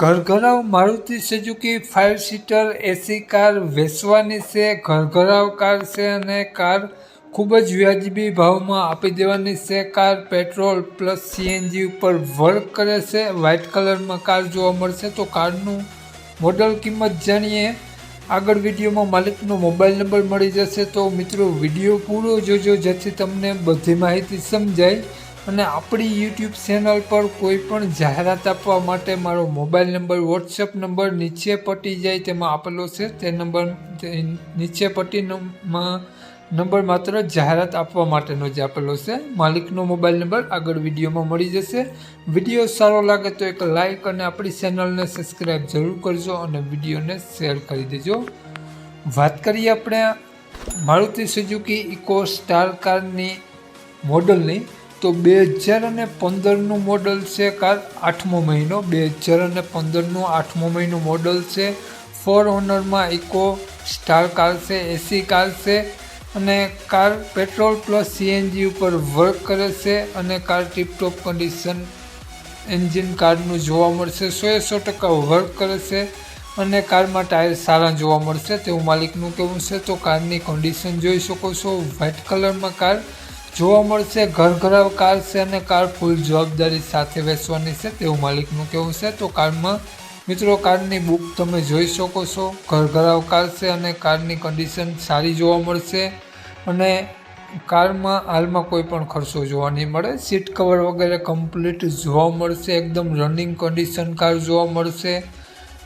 ઘરઘરાવ Maruti Suzuki five seater AC car વેચવાની છે, ઘરઘરાવ car છે અને કાર ખૂબ જ વ્યાજબી ભાવમાં આપી દેવાની છે. કાર પેટ્રોલ પ્લસ સીએનજી ઉપર વર્ક કરે છે. વ્હાઇટ કલરમાં કાર જોવા મળશે તો કારનું મોડલ કિંમત જાણીએ. આગળ વિડીયોમાં માલિકનો મોબાઈલ નંબર મળી જશે તો મિત્રો વીડિયો પૂરો જોજો જેથી તમને બધી માહિતી સમજાય. અને આપણી યુટ્યુબ ચેનલ પર કોઈ પણ જાહેરાત આપવા માટે મારો મોબાઈલ નંબર વોટ્સએપ નંબર નીચે પટી જાય તેમાં આપેલો છે. તે નંબર નીચે પટ્ટીમાં નંબર માત્ર જાહેરાત આપવા માટેનો જ આપેલો છે. માલિકનો મોબાઈલ નંબર આગળ વિડીયોમાં મળી જશે. વીડિયો સારો લાગે તો એક લાઈક અને આપણી ચેનલને સબસ્ક્રાઈબ જરૂર કરજો અને વિડીયોને શેર કરી દેજો. વાત કરીએ આપણે મારુતિ સુઝુકી ઇકો સ્ટાર કારની મોડલની તો બે હજાર અને પંદરનું મોડલ છે કાર આઠમો મહિનો. બે હજાર અને પંદરનું આઠમો મહિનો મોડલ છે. ફોર ઓનરમાં ઇકો સ્ટાર કાર છે એસી કાર છે અને કાર પેટ્રોલ પ્લસ સીએનજી ઉપર વર્ક કરે છે અને કાર ટીપટોપ કન્ડિશન એન્જિન કારનું જોવા મળશે. સો એ સો ટકા વર્ક કરે છે અને કારમાં ટાયર સારા જોવા મળશે. તેવું માલિકનું કહેવું છે. તો કારની કન્ડિશન જોઈ શકો છો. વ્હાઇટ કલરમાં કાર જોવા મળશે, ઘર ઘરાવ કાર છે અને કાર ફૂલ જવાબદારી સાથે વેચવાની છે, તેવું માલિકનું કહેવું છે. તો કારમાં, મિત્રો, કારની બુક તમે જોઈ શકો છો. ઘર ઘરાવ કાર છે અને કારની કન્ડિશન સારી જોવા મળશે. અને કારમાં હાલમાં કોઈ પણ ખર્ચો જોવા નહીં મળે. સીટ કવર વગેરે કમ્પ્લીટ જોવા મળશે. એકદમ રનિંગ કન્ડિશન કાર જોવા મળશે.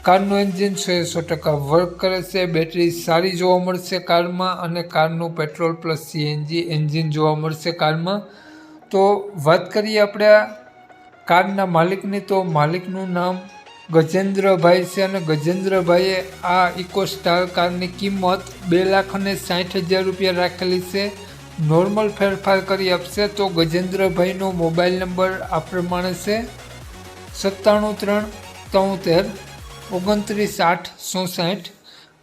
કારનું એન્જિન સો એ સો ટકા વર્ક કરે છે. બેટરી સારી જોવા મળશે કારમાં અને કારનું પેટ્રોલ પ્લસ સીએનજી એન્જિન જોવા મળશે કારમાં. તો વાત કરીએ આપણે કારના માલિકની. તો માલિકનું નામ ગજેન્દ્રભાઈ છે અને ગજેન્દ્રભાઈએ આ ઇકો સ્ટાર કારની કિંમત બે લાખ અને સાઠ હજાર રૂપિયા રાખેલી છે. નોર્મલ ફેરફાર કરી આપશે તો ગજેન્દ્રભાઈનો મોબાઈલ નંબર આ પ્રમાણે છે. સત્તાણું ત્રણ તોતેર ઓગણત્રીસ આઠ ચોસઠ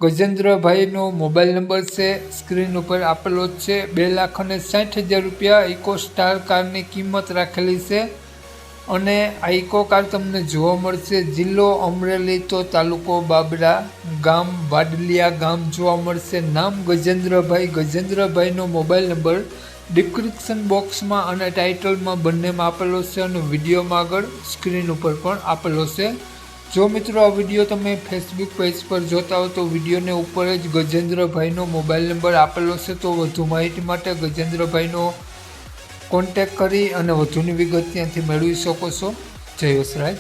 ગજેન્દ્રભાઈનો મોબાઈલ નંબર છે, સ્ક્રીન ઉપર આપેલો જ છે, બે લાખ અને સાઠ હજાર રૂપિયા ઇકો સ્ટાર કારની કિંમત રાખેલી છે. અને આ ઇકો કાર તમને જોવા મળશે, જિલ્લો અમરેલી તો તાલુકો બાબરા ગામ, વાડલિયા ગામ જોવા મળશે. નામ ગજેન્દ્રભાઈ. ગજેન્દ્રભાઈનો મોબાઈલ નંબર ડિસ્ક્રિપ્શન બોક્સમાં અને ટાઇટલમાં બંનેમાં આપેલો છે અને વિડીયોમાં આગળ સ્ક્રીન ઉપર પણ આપેલો છે. જો મિત્રો આ વીડિયો તમે ફેસબુક પેજ પર જોતા હો તો વિડીયોને ઉપર જ ગજેન્દ્રભાઈનો મોબાઈલ નંબર આપેલો છે, તો વધુ માહિતી માટે ગજેન્દ્રભાઈનો કોન્ટેક કરી અને વધુની વિગત ત્યાંથી મેળવી શકો છો. જય વસરાજ